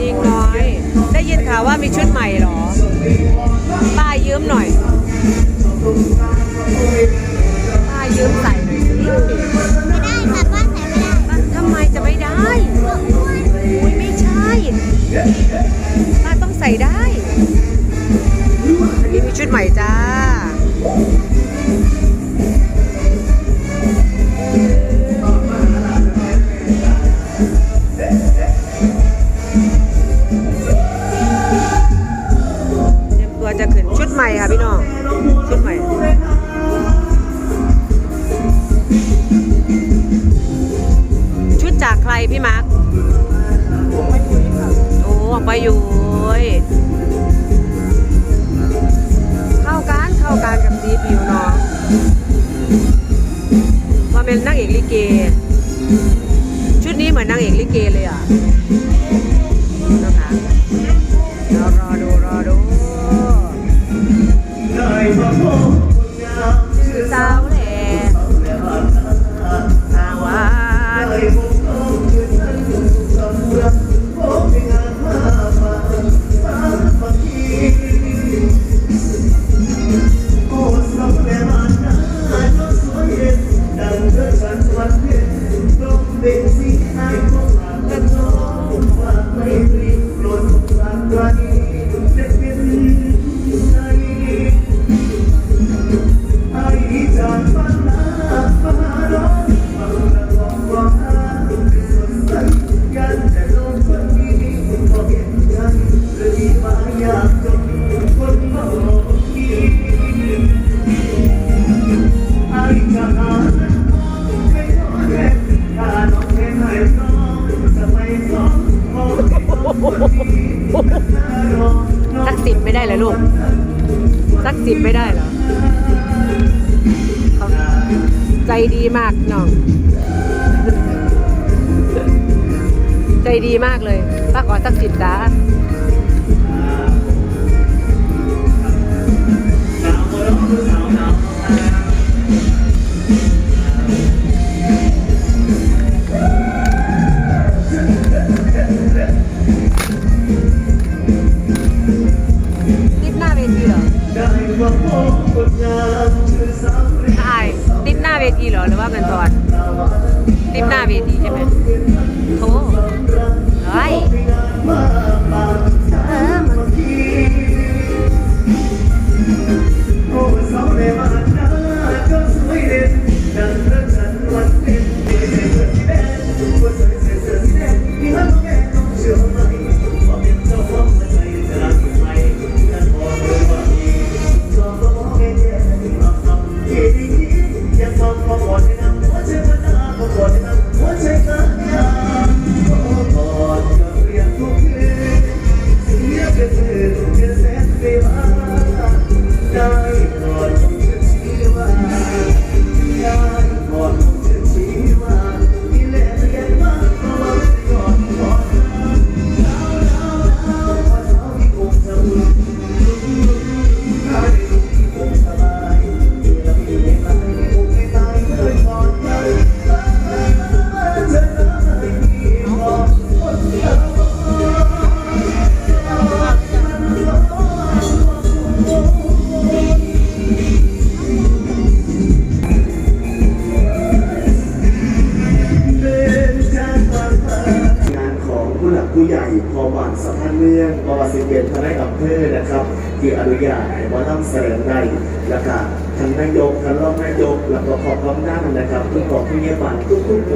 ลิงน้อย ได้ยินข่าวว่ามีชุดใหม่หรอ ป้ายืมหน่อย ป้ายืมใส่หน่อยสิไม่ได้ค่ะป้าใส่ไม่ได้ป้าทำไมจะไม่ได้อุ้ยไม่ใช่ ป้าต้องใส่ได้อันนี้มีชุดใหม่จ้าเต หม่ค่ะพี่น้องชุดใหม่ชุดจากใครพี่มาร์คโอ้ไปอยู่เว้ยเข้ากันเข้ากันกับสีผิวนาะว่าเป็นนางเอกลิเก ชุดนี้เหมือนนางเอกลิเกเลยอะ เหรอลูก สักสิบไม่ได้เหรอเขาใจดีมากน้อง ใจดีมากเลยป้าขอสักสิบจ้า ใช่ติดหน้าเวทีเหรอหรือว่าเงินตอนติดหน้าเวทีใช่ไหมโถ ท่านสัมพันธ์เมืองบวสิเกตทนายอำเภอนะครับที่อนุญาตให้ว่าต้องแสดงได้แล้วก็ทั้งนายกทั้งรองนายกแล้วก็ขอบคำนั่งนะครับทุกของทุกเยี่ยมบ้านทุกๆ